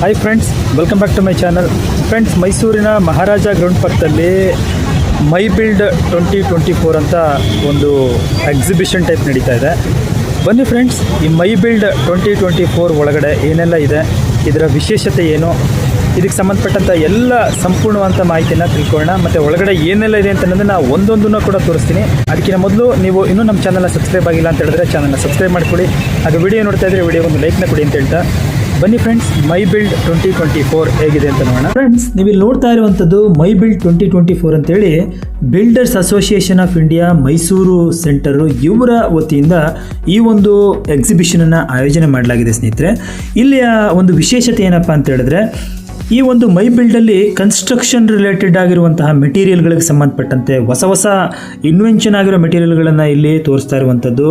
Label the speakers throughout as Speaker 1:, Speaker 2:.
Speaker 1: Hi friends welcome back to my channel friends ಮೈಸೂರಿನ Maharaja ground ಪಕ್ಕದಲ್ಲಿ my build twenty twenty four ಅಂತ ಒಂದು exhibition type ನಡೀತಾ ಇದೆ. ಬನ್ನಿ ಫ್ರೆಂಡ್ಸ್ ಈ my build twenty twenty four ಒಳಗಡೆ ಏನೆಲ್ಲ ಇದೆ, ಇದರ ವಿಶೇಷತೆ ಏನು, ಇದಕ್ಕೆ ಸಂಬಂಧಪಟ್ಟಂಥ ಎಲ್ಲ ಸಂಪೂರ್ಣವಂತ ಮಾಹಿತಿನ ತಿಳ್ಕೊಳ್ಳೋಣ, ಮತ್ತು ಒಳಗಡೆ ಏನೆಲ್ಲ ಇದೆ ಅಂತ ನಾವು ಒಂದೊಂದನ್ನು ಕೂಡ ತೋರಿಸ್ತೀನಿ. ಅದಕ್ಕಿಂತ ಮೊದಲು ನೀವು ಇನ್ನೂ ನಮ್ಮ ಚಾನಲ್ನ ಸಬ್ಸ್ಕ್ರೈಬ್ ಆಗಿಲ್ಲ ಅಂತ ಹೇಳಿದ್ರೆ ಚಾನಲ್ನ ಸಬ್ಸ್ಕ್ರೈಬ್ ಮಾಡ್ಕೊಳ್ಳಿ. ಅದು ವಿಡಿಯೋ ನೋಡ್ತಾ ಇದ್ದರೆ ವಿಡಿಯೋ ಒಂದು ಲೈಕ್ನ ಕೊಡಿ ಅಂತ ಹೇಳ್ತಾ. ಬನ್ನಿ friends my build twenty twenty four ಹೇಗಿದೆ ಅಂತ ನೋಡೋಣ. ಫ್ರೆಂಡ್ಸ್ ನೀವು ಇಲ್ಲಿ ನೋಡ್ತಾ ಇರುವಂಥದ್ದು my build twenty twenty four ಅಂತೇಳಿ builders association of India Mysuru centre ಇವರ ವತಿಯಿಂದ ಈ ಒಂದು ಎಕ್ಸಿಬಿಷನನ್ನು ಆಯೋಜನೆ ಮಾಡಲಾಗಿದೆ ಸ್ನೇಹಿತರೆ. ಇಲ್ಲಿಯ ಒಂದು ವಿಶೇಷತೆ ಏನಪ್ಪ ಅಂತ ಹೇಳಿದ್ರೆ ಈ ಒಂದು ಮೈ ಬಿಲ್ಡಲ್ಲಿ ಕನ್ಸ್ಟ್ರಕ್ಷನ್ ರಿಲೇಟೆಡ್ ಆಗಿರುವಂತಹ ಮೆಟೀರಿಯಲ್ಗಳಿಗೆ ಸಂಬಂಧಪಟ್ಟಂತೆ ಹೊಸ ಹೊಸ ಇನ್ವೆನ್ಷನ್ ಆಗಿರೋ ಮೆಟೀರಿಯಲ್ಗಳನ್ನು ಇಲ್ಲಿ ತೋರಿಸ್ತಾ ಇರುವಂಥದ್ದು.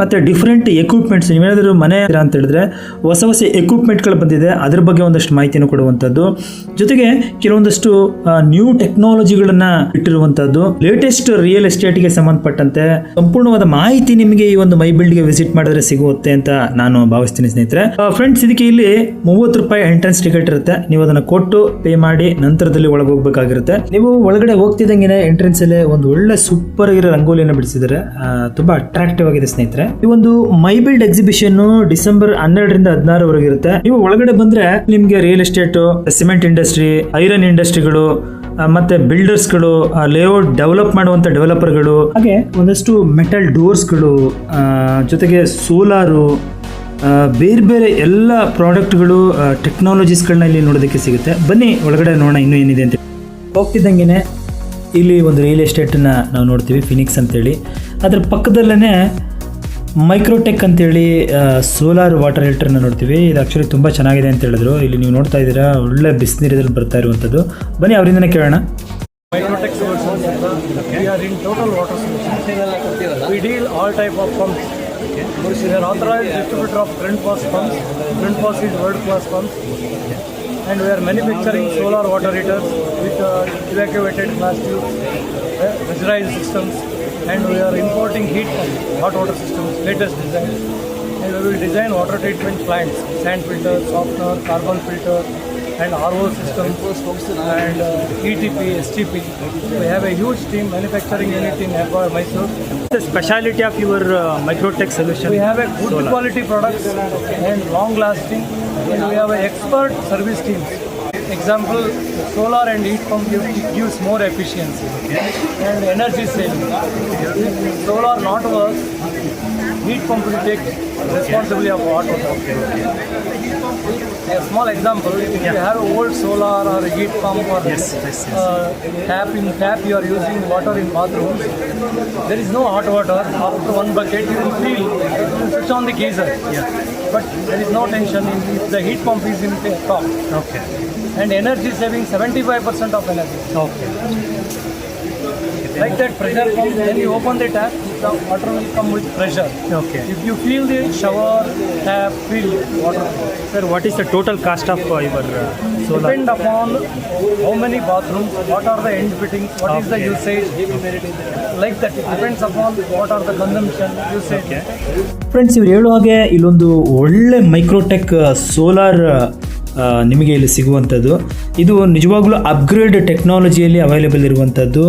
Speaker 1: ಮತ್ತು ಡಿಫ್ರೆಂಟ್ ಎಕ್ವಿಪ್ಮೆಂಟ್ಸ್ ನೀವೇನಾದರೂ ಮನೆ ಅಂತ ಹೇಳಿದ್ರೆ ಹೊಸ ಹೊಸ ಎಕ್ವಿಪ್ಮೆಂಟ್ಗಳು ಬಂದಿದೆ, ಅದ್ರ ಬಗ್ಗೆ ಒಂದಷ್ಟು ಮಾಹಿತಿಯನ್ನು ಕೊಡುವಂಥದ್ದು. ಜೊತೆಗೆ ಕೆಲವೊಂದಷ್ಟು ನ್ಯೂ ಟೆಕ್ನಾಲಜಿಗಳನ್ನು ಇಟ್ಟಿರುವಂಥದ್ದು. ಲೇಟೆಸ್ಟ್ ರಿಯಲ್ ಎಸ್ಟೇಟ್ಗೆ ಸಂಬಂಧಪಟ್ಟಂತೆ ಸಂಪೂರ್ಣವಾದ ಮಾಹಿತಿ ನಿಮಗೆ ಈ ಒಂದು ಮೈ ಬಿಲ್ಡ್ಗೆ ವಿಸಿಟ್ ಮಾಡಿದ್ರೆ ಸಿಗುತ್ತೆ ಅಂತ ನಾನು ಭಾವಿಸ್ತೀನಿ ಸ್ನೇಹಿತರೆ. ಫ್ರೆಂಡ್ಸ್ ಇದಕ್ಕೆ ಇಲ್ಲಿ ಮೂವತ್ತು ರೂಪಾಯಿ ಎಂಟ್ರೆನ್ಸ್ ಟಿಕೆಟ್ ಇರುತ್ತೆ. ನೀವು ಅದನ್ನ ಕೊಟ್ಟು ಪೇ ಮಾಡಿ ನಂತರದಲ್ಲಿ ಒಳಗೆ ಹೋಗ್ಬೇಕಾಗಿರುತ್ತೆ ನೀವು ಒಳಗಡೆ ಹೋಗ್ತಿದ್ದಂಗೆ ಎಂಟ್ರೆನ್ಸ್ ಅಲ್ಲಿ ಒಂದು ಒಳ್ಳೆ ಸೂಪರ್ ಆಗಿರೋ ರಂಗೋಲಿಯನ್ನು ಬಿಡಿಸಿದ್ದಾರೆ ತುಂಬಾ ಅಟ್ರಾಕ್ಟಿವ್ ಆಗಿದೆ ಸ್ನೇಹಿತರೆ. ಈ ಒಂದು ಮೈ ಬಿಲ್ಡ್ ಎಕ್ಸಿಬಿಷನ್ ಡಿಸೆಂಬರ್ ಹನ್ನೆರಡರಿಂದ ಹದಿನಾರವರೆಗೆ ಇರುತ್ತೆ. ನೀವು ಒಳಗಡೆ ಬಂದ್ರೆ ನಿಮ್ಗೆ real estate cement industry iron ಇಂಡಸ್ಟ್ರಿಗಳು ಮತ್ತೆ ಬಿಲ್ಡರ್ಸ್ ಬಿಲ್ಡರ್ಸ್ಗಳು ಲೇಔಟ್ ಡೆವಲಪ್ ಮಾಡುವಂತ ಡೆವಲಪರ್ಗಳು ಹಾಗೆ ಒಂದಷ್ಟು ಮೆಟಲ್ ಡೋರ್ಸ್ಗಳು ಜೊತೆಗೆ ಸೋಲಾರು ಬೇರೆ ಬೇರೆ ಎಲ್ಲ ಪ್ರಾಡಕ್ಟ್ಗಳು ಟೆಕ್ನಾಲಜೀಸ್ಗಳನ್ನ ಇಲ್ಲಿ ನೋಡೋದಕ್ಕೆ ಸಿಗುತ್ತೆ ಬನ್ನಿ, ಒಳಗಡೆ ನೋಡೋಣ ಇನ್ನೂ ಏನಿದೆ ಅಂತ ಹೋಗ್ತಿದ್ದಂಗೆ ಇಲ್ಲಿ ಒಂದು ರಿಯಲ್ ಎಸ್ಟೇಟನ್ನು ನಾವು ನೋಡ್ತೀವಿ ಫಿನಿಕ್ಸ್ ಅಂತೇಳಿ ಅದರ ಪಕ್ಕದಲ್ಲೇ ಮೈಕ್ರೋಟೆಕ್ ಅಂತೇಳಿ ಸೋಲಾರ್ ವಾಟರ್ ಹೀಟರ್ನ ನೋಡ್ತೀವಿ ಇದು ಆ್ಯಕ್ಚುಲಿ ತುಂಬ ಚೆನ್ನಾಗಿದೆ ಅಂತ ಹೇಳಿದ್ರು ಇಲ್ಲಿ ನೀವು ನೋಡ್ತಾ ಇದ್ದೀರಾ, ಒಳ್ಳೆ ಬಿಸಿನೀರಿನಲ್ಲಿ ಬರ್ತಾ ಇರುವಂಥದ್ದು ಬನ್ನಿ, ಅವರಿಂದನೇ ಕೇಳೋಣ
Speaker 2: Microtech Solutions. Solutions. We deal all type of pumps. We are authorized distributor of Brent Pass pumps. Brent Pass is world class pumps. And we are manufacturing solar water heaters with uh, evacuated glass tubes, uh, systems, and we are importing heat pumps, hot water systems, latest design. And we will design water treatment plants, sand filter, softener, carbon filter, and RO systems, and uh, ETP, STP. We have a huge team manufacturing unit in Hebbal, Mysore.
Speaker 1: The speciality of your uh, Microtech solution.
Speaker 2: We have a good quality products and long lasting, and we have a expert service teams. Example, solar and heat pump give, gives more efficiency and energy saving. If solar not works, heat pump will take responsibility of hot water. A small example, if you have a old solar or a heat pump or
Speaker 1: Yes, yes, yes.
Speaker 2: Uh, tap in tap you are using water in bathrooms, there is no hot water. After one bucket, you will feel you switch on the geyser. But there is no tension if the heat pump is in the top.
Speaker 1: Okay.
Speaker 2: And energy saving 75% of energy.
Speaker 1: Okay.
Speaker 2: Like that pressure pump, then you open the tap, the water will come with pressure.
Speaker 1: Okay.
Speaker 2: If you feel the shower, tap, fill water.
Speaker 1: Sir, what is the total cost of uh, your uh, solar?
Speaker 2: Depend upon how many bathrooms, what are the end fittings, what is the
Speaker 1: Okay.
Speaker 2: usage. Like that, it depends upon what are the consumption, usage.
Speaker 1: Friends ಇವ್ರು ಹೇಳೋ ಹಾಗೆ ಇಲ್ಲೊಂದು ಒಳ್ಳೆ ಮೈಕ್ರೋಟೆಕ್ solar ನಿಮಗೆ ಇಲ್ಲಿ ಸಿಗುವಂಥದ್ದು. ಇದು ನಿಜವಾಗ್ಲೂ ಅಪ್ಗ್ರೇಡ್ ಟೆಕ್ನಾಲಜಿಯಲ್ಲಿ ಅವೈಲೇಬಲ್ ಇರುವಂಥದ್ದು.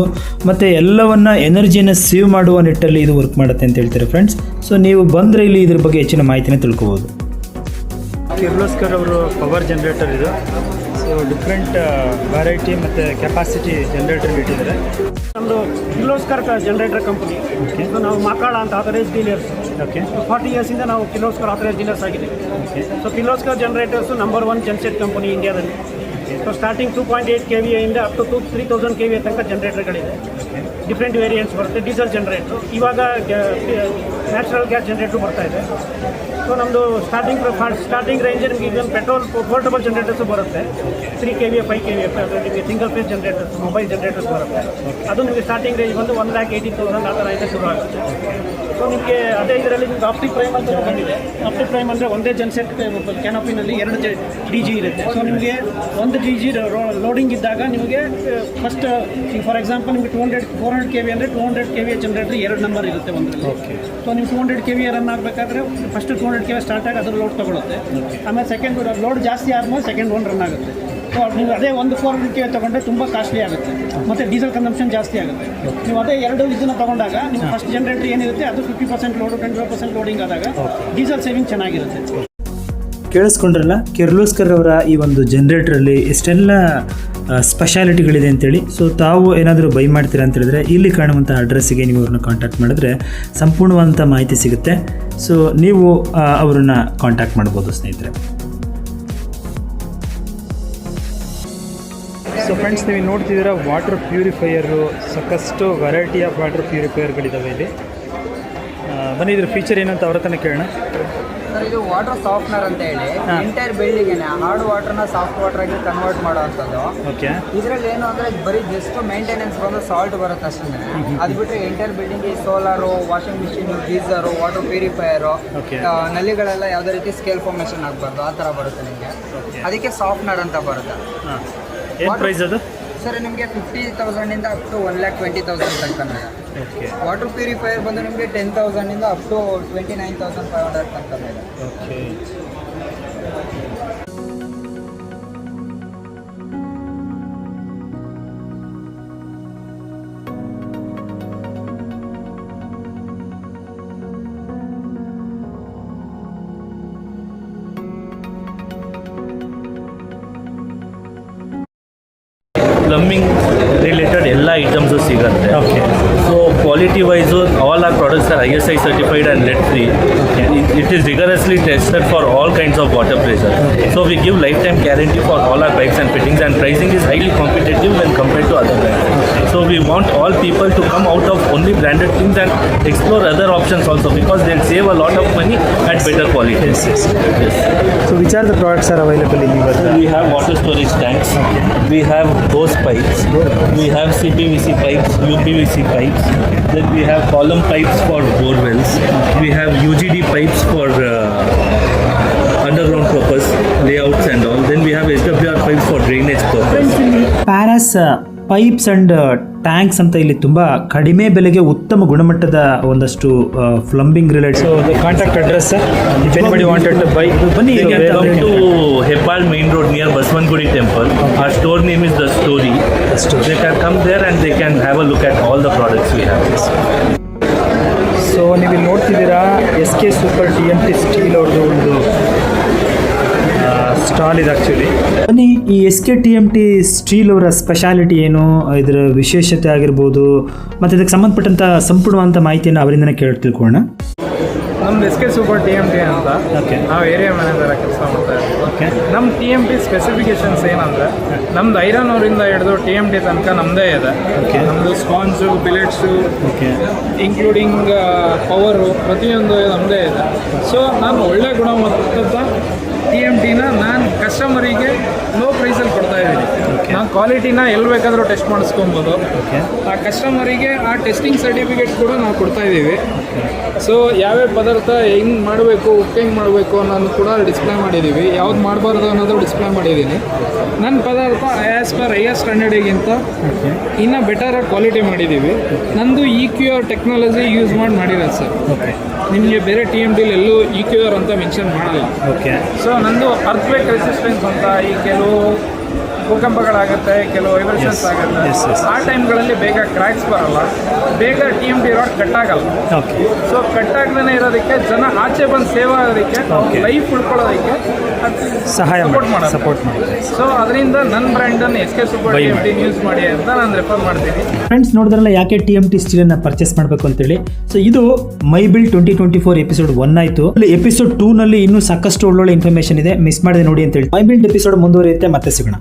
Speaker 1: ಮತ್ತು ಎಲ್ಲವನ್ನು ಎನರ್ಜಿಯನ್ನು ಸೇವ್ ಮಾಡುವ ನಿಟ್ಟಲ್ಲಿ ಇದು ವರ್ಕ್ ಮಾಡುತ್ತೆ ಅಂತ ಹೇಳ್ತಾರೆ ಫ್ರೆಂಡ್ಸ್ ಸೊ ನೀವು ಬಂದರೆ ಇಲ್ಲಿ ಇದ್ರ ಬಗ್ಗೆ ಹೆಚ್ಚಿನ ಮಾಹಿತಿನ ತಿಳ್ಕೊಬೋದು. ಕಿರ್ಲೋಸ್ಕರ್ ಅವರು ಪವರ್ ಜನರೇಟರ್ ಇದು. ಸೊ ಡಿಫ್ರೆಂಟ್ ವೆರೈಟಿ ಮತ್ತು ಕೆಪಾಸಿಟಿ ಜನ್ರೇಟರ್ ಇಟ್ಟಿದ್ದಾರೆ.
Speaker 3: ನಮ್ಮದು ಕಿರ್ಲೋಸ್ಕರ್ ಜನರೇಟರ್ ಕಂಪನಿ ಇದು ನಾವು ಮಾಕಾಳ ಅಂತ ಆಥರೈಸ್ ಡೀಲರ್ಸ್
Speaker 1: ಓಕೆ
Speaker 3: ಫಾರ್ಟಿ ಇಯರ್ಸಿಂದ ನಾವು ಕಿರ್ಲೋಸ್ಕರ್ ಆಥರೈಸ್ ಡೀಲರ್ಸ್ ಆಗಿದ್ದೀವಿ. So Kirloskar generators number one genset company ಇಂಡಿಯಾದಲ್ಲಿ so starting two point eight K V ಇಂದ up to two three thousand K V ತನಕ ಜನರೇಟರ್ಗಳಿದೆ ಡಿಫ್ರೆಂಟ್ ವೇರಿಯಂಟ್ಸ್ ಬರುತ್ತೆ ಡೀಸೆಲ್ ಜನರೇಟ್ರು ಇವಾಗ natural gas generator ಬರ್ತಾ ಇದೆ. ಸೊ ನಮ್ಮದು ಸ್ಟಾರ್ಟಿಂಗ್ ಸ್ಟಾರ್ಟಿಂಗ್ ರೇಂಜ್ ನಿಮಗೆ ಇದೊಂದು ಪೆಟ್ರೋಲ್ ಪೋರ್ಟಬಲ್ ಜನರೇಟರ್ಸು ಬರುತ್ತೆ. Three K V five K V ನಿಮಗೆ single phase generators mobile generators ಬರುತ್ತೆ. ಅದು ನಿಮಗೆ ಸ್ಟಾರ್ಟಿಂಗ್ ರೇಂಜ್ ಬಂದು ಒನ್ ಲ್ಯಾಕ್ ಏಯ್ಟಿ ತೌಸಂಡ್ ಆ ಥರ ಇದೆ ಶುರು ಆಗುತ್ತೆ. ಸೊ ನಿಮಗೆ ಅದೇ ಇದರಲ್ಲಿ ನಿಮ್ಗೆ ಆಪ್ಟಿ ಪ್ರೈಮ್ ಅಂತ ಬಂದಿದೆ. ಆಪ್ಟಿ ಪ್ರೈಮ್ ಅಂದರೆ ಒಂದೇ ಜನ್ಸೆಟ್ ಕ್ಯಾನೋಪಿನಲ್ಲಿ ಎರಡು ಡಿ ಜಿ ಇರುತ್ತೆ. ಸೊ ನಿಮಗೆ ಒಂದು ಡಿ ಜಿ ಲೋಡಿಂಗ್ ಇದ್ದಾಗ ನಿಮಗೆ ಫಸ್ಟ್ ಫಾರ್ ಎಕ್ಸಾಂಪಲ್ ನಿಮಗೆ two hundred four hundred K V ಅಂದರೆ two hundred K V generator ಎರಡು ನಂಬರ್ ಇರುತ್ತೆ ಒಂದರಲ್ಲಿ. ಸೊ ನೀವು two hundred K V run ಆಗಬೇಕಾದ್ರೆ first two hundred K V start ಆಗಿ ಅದ್ರ ಲೋಡ್ ತಗೊಳುತ್ತೆ. ಆಮೇಲೆ ಸೆಕೆಂಡ್ ಲೋಡ್ ಜಾಸ್ತಿ ಆದಮೇಲೆ ಸೆಕೆಂಡ್ ಒನ್ ರನ್ ಆಗುತ್ತೆ. ಸೊ ನೀವು ಅದೇ ಒಂದು ಫೋರ್ ಹಂಡ್ರೆಡ್ ಕೆ ತೊಗೊಂಡ್ರೆ ತುಂಬ ಕಾಸ್ಟ್ಲಿ ಆಗುತ್ತೆ. ಮತ್ತು ಡೀಸೆಲ್ ಕನ್ಸಂಪ್ಷನ್ ಜಾಸ್ತಿ ಆಗುತ್ತೆ. ನೀವು ಅದೇ ಎರಡು ಇದನ್ನು ತೊಗೊಂಡಾಗ ನಿಮ್ಮ ಫಸ್ಟ್ ಜನರೇಟರ್ ಏನಿರುತ್ತೆ ಅದು fifty percent load twenty five percent loading ಆದಾಗ ಡೀಸೆಲ್ ಸೇವಿಂಗ್ ಚೆನ್ನಾಗಿರುತ್ತೆ.
Speaker 1: ಕೇಳಿಸ್ಕೊಂಡ್ರಲ್ಲ ಕಿರ್ಲೋಸ್ಕರ್ ಅವರ ಈ ಒಂದು ಜನ್ರೇಟ್ರಲ್ಲಿ ಎಷ್ಟೆಲ್ಲ ಸ್ಪೆಷಾಲಿಟಿಗಳಿದೆ ಅಂತೇಳಿ. ಸೊ ತಾವು ಏನಾದರೂ ಬೈ ಮಾಡ್ತೀರಾ ಅಂತ ಹೇಳಿದ್ರೆ ಇಲ್ಲಿ ಕಾಣುವಂಥ ಅಡ್ರೆಸ್ಸಿಗೆ ನೀವು ಅವ್ರನ್ನ ಕಾಂಟ್ಯಾಕ್ಟ್ ಮಾಡಿದ್ರೆ ಸಂಪೂರ್ಣವಾದಂಥ ಮಾಹಿತಿ ಸಿಗುತ್ತೆ. ಸೊ ನೀವು ಅವರನ್ನು ಕಾಂಟ್ಯಾಕ್ಟ್ ಮಾಡ್ಬೋದು ಸ್ನೇಹಿತರೆ. ಸೊ ಫ್ರೆಂಡ್ಸ್ ನೀವು ನೋಡ್ತಿದ್ದೀರಾ ವಾಟರ್ ಪ್ಯೂರಿಫೈಯರು ಸಾಕಷ್ಟು ವೆರೈಟಿ ಆಫ್ ವಾಟರ್ ಪ್ಯೂರಿಫೈಯರ್ಗಳಿದ್ದಾವೆ ಇಲ್ಲಿ. ಬನ್ನಿ ಇದ್ರ ಫೀಚರ್ ಏನಂತ ಅವ್ರ ಹತ್ರನೇ ಕೇಳೋಣ.
Speaker 4: ಸರ್ ಇದು ವಾಟರ್ ಸಾಫ್ಟ್ನರ್ ಅಂತ ಹೇಳಿ. ಎಂಟೈರ್ ಬಿಲ್ಡಿಂಗ್ ಹಾರ್ಡ್ ವಾಟರ್ನ ಸಾಫ್ಟ್ ವಾಟರ್ ಆಗಿ ಕನ್ವರ್ಟ್ ಮಾಡುವಂಥದ್ದು
Speaker 1: ಓಕೆ
Speaker 4: ಇದರಲ್ಲಿ ಏನು ಅಂದ್ರೆ ಬರೀ ಜಸ್ಟ್ ಮೇಂಟೆನೆನ್ಸ್ ಬಂದು ಸಾಲ್ಟ್ ಬರುತ್ತೆ ಅಷ್ಟೇ ಅದು ಬಿಟ್ಟರೆ entire building solar washing machine geyser water purifier. ನಲ್ಲಿಗಳೆಲ್ಲ ಯಾವುದೇ ರೀತಿ ಸ್ಕೇಲ್ ಫಾರ್ಮೇಷನ್ ಆಗಬಾರ್ದು ಆ ಥರ ಬರುತ್ತೆ ನಿಮಗೆ. ಅದಕ್ಕೆ ಸಾಫ್ಟ್ನರ್ ಅಂತ ಬರುತ್ತೆ.
Speaker 1: ಏನು ಪ್ರೈಸ್ ಅದು?
Speaker 4: ಸರ್ ನಿಮಗೆ fifty ತೌಸಂಡಿಂದ up to one lakh twenty thousand ತನಕ. ವಾಟರ್ ಪ್ಯೂರಿಫೈಯರ್ ಬಂದು ನಿಮಗೆ ten ತೌಸಂಡಿಂದ up to twenty nine thousand five hundred ತನಕ ಇದೆ
Speaker 1: ಓಕೆ
Speaker 5: ಪ್ಲಮ್ಮಿಂಗ್ ರಿಲೇಟೆಡ್ ಎಲ್ಲ ಐಟಮ್ಸು ಸಿಗುತ್ತೆ.
Speaker 1: Okay
Speaker 5: so quality wise, all our products are ISI certified and lead free. It is rigorously tested for all kinds of water pressure. So we give lifetime guarantee for all our bikes and fittings, and pricing is highly competitive when compared to other brands. So we want all people to come out of only branded things and explore other options also because they'll save a lot of money at better quality. Yes, yes. yes.
Speaker 1: So which are the products are available in your so
Speaker 5: We have water storage tanks, we have hose pipes, we have CPVC pipes, UPVC pipes. Then we have column pipes for bore wells. We have UGD pipes for uh, underground purpose, layouts and all. Then we have SWR pipes for drainage purpose.
Speaker 1: Paras pipes and tanks ಅಂತ ಇಲ್ಲಿ ತುಂಬ ಕಡಿಮೆ ಬೆಲೆಗೆ ಉತ್ತಮ ಗುಣಮಟ್ಟದ ಒಂದಷ್ಟು plumbing related so contact address anybody wanted to buy ಬನ್ನಿ
Speaker 5: to can come to Hepal Main Road near store Temple. Our store name true. They can come there and they can have a look at all the products we have.
Speaker 1: So ನೀವು ಇಲ್ಲಿ ನೋಡ್ತಿದ್ದೀರಾ S K super T M T steel ಅವ್ರದ್ದು ಒಂದು stall ಇದೆ actually ಬನ್ನಿ ಈ S K T M T steel ಅವರ speciality ಏನು ಇದರ ವಿಶೇಷತೆ ಆಗಿರ್ಬೋದು ಮತ್ತು ಇದಕ್ಕೆ ಸಂಬಂಧಪಟ್ಟಂಥ ಸಂಪೂರ್ಣವಾದಂಥ ಮಾಹಿತಿಯನ್ನು ಅವರಿಂದನೇ ಕೇಳಿ ತಿಳ್ಕೊಳ್ಳೋಣ
Speaker 6: ನಮ್ದು S K super T M T ಅಂತ. ನಾವು ಏರಿಯಾ ಮ್ಯಾನೇಜರ್ ಕೆಲಸ ಮಾಡ್ತಾ ಇದ್ದೀವಿ
Speaker 1: ಓಕೆ.
Speaker 6: ನಮ್ಮ ಟಿ ಎಂ ಟಿ ಸ್ಪೆಸಿಫಿಕೇಶನ್ಸ್ ಏನಂದ್ರೆ ನಮ್ದು ಐರನ್ ಅವರಿಂದ ಹಿಡಿದು ಟಿ ಎಂ ಟಿ ತನಕ ನಮ್ಮದೇ ಇದೆ.
Speaker 1: ಓಕೆ.
Speaker 6: ನಮ್ಮದು sponge billets
Speaker 1: okay.
Speaker 6: Including power ಪ್ರತಿಯೊಂದು ನಮ್ಮದೇ ಇದೆ. ಸೊ ನಾನು ಒಳ್ಳೆ ಗುಣಮಟ್ಟದ ಟಿ ಎಂ ಟಿನ ನಾನು ಕಸ್ಟಮರಿಗೆ ಲೋ ಪ್ರೈಸಲ್ಲಿ ಕೊಡ್ತಾ ಇದ್ದೀನಿ. ನಾನು ಕ್ವಾಲಿಟಿನ ಎಲ್ಲಿ ಬೇಕಾದರೂ ಟೆಸ್ಟ್ ಮಾಡಿಸ್ಕೊಬೋದು. ಆ ಕಸ್ಟಮರಿಗೆ ಆ ಟೆಸ್ಟಿಂಗ್ ಸರ್ಟಿಫಿಕೇಟ್ ಕೂಡ ನಾವು ಕೊಡ್ತಾ ಇದ್ದೀವಿ. ಸೊ ಯಾವ್ಯಾವ ಪದಾರ್ಥ ಹೆಂಗೆ ಮಾಡಬೇಕು ಉಪ್ಪು ಹೆಂಗೆ ಮಾಡಬೇಕು ಅನ್ನೋದು ಕೂಡ ಡಿಸ್ಪ್ಲೇ ಮಾಡಿದ್ದೀವಿ ಯಾವ್ದು ಮಾಡಬಾರ್ದು ಅನ್ನೋದು ಡಿಸ್ಪ್ಲೇ ಮಾಡಿದ್ದೀನಿ ನನ್ನ ಪದಾರ್ಥ ಆ್ಯಸ್ ಪರ್ ಐ ಎಸ್ ಸ್ಟ್ಯಾಂಡರ್ಡಿಗಿಂತ ಇನ್ನೂ ಬೆಟರ್ ಕ್ವಾಲಿಟಿ ಮಾಡಿದ್ದೀವಿ ನಂದು ಈ ಕ್ಯೂ ಆರ್ ಟೆಕ್ನಾಲಜಿ ಯೂಸ್ ಮಾಡಿ ಮಾಡಿರೋದು ಸರ್.
Speaker 1: ಓಕೆ
Speaker 6: ನಿಮಗೆ ಬೇರೆ ಟಿ ಎಂ ಡಿಲಿ ಎಲ್ಲೂ ಇ ಕ್ಯೂ ಆರ್ ಅಂತ ಮೆನ್ಷನ್ ಮಾಡಲ್ಲ.
Speaker 1: ಓಕೆ
Speaker 6: ಸೊ ನಂದು ಅರ್ಥ್ವೇಕ್ ರೆಸಿಸ್ಟೆನ್ಸ್ ಅಂತ ಈ ಕೆಲವು ಭೂಕಂಪಗಳಾಗುತ್ತೆ ಕೆಲವು ವೈಬ್ರೇಷನ್ಸ್ ಆಗುತ್ತೆ. ಆ ಟೈಮ್ಗಳಲ್ಲಿ ಬೇಗ ಕ್ರ್ಯಾಕ್ಸ್ ಬರಲ್ಲ. ಬೇಗ ಟಿ ಎಂ ಡಿ ರಾಡ್
Speaker 1: ಕಟ್ಟಾಗಲ್ಲ.
Speaker 6: ಸೊ ಕಟ್ ಆಗದೇ ಇರೋದಕ್ಕೆ ಜನ ಆಚೆ ಬಂದು ಸೇವ್ ಆಗೋದಕ್ಕೆ. ಲೈಫ್ ಉಳ್ಕೊಳ್ಳೋದಕ್ಕೆ
Speaker 1: ಸಹಾಯ
Speaker 6: ಸಪೋರ್ಟ್
Speaker 1: ಮಾಡಿ
Speaker 6: ಮಾಡೋದು
Speaker 1: ಸಪೋರ್ಟ್ ಮಾಡಿ.
Speaker 6: ಸೊ ಅದರಿಂದ ನನ್ನ ಬ್ರ್ಯಾಂಡನ್ನು S K super T M T use ಮಾಡಿ. ಅಂತ ನಾನು ರೆಫರ್ ಮಾಡ್ತೀನಿ.
Speaker 1: ಫ್ರೆಂಡ್ಸ್ ನೋಡಿದ್ರಲ್ಲ ಯಾಕೆ ಟಿ ಎಂ ಟಿ ಸ್ಟೀಲನ್ನು ಪರ್ಚೇಸ್ ಮಾಡಬೇಕು ಅಂತೇಳಿ? ಸೊ ಇದು my build twenty twenty four episode one ಆಯಿತು ಎಪಿಸೋಡ್ ಎಪಿಸೋಡ್ ಟೂನಲ್ಲಿ ಇನ್ನೂ ಸಾಕಷ್ಟು ಒಳ್ಳೊಳ್ಳೆ ಇನ್ಫಾರ್ಮೇಷನ್ ಇದೆ. ಮಿಸ್ ಮಾಡಿದೆ ನೋಡಿ ಅಂತೇಳಿ. ಮೈ ಬಿಲ್ಡ್ ಎಪಿಸೋಡ್ ಮುಂದುವರಿಯುತ್ತೆ ಮತ್ತೆ ಸಿಗೋಣ.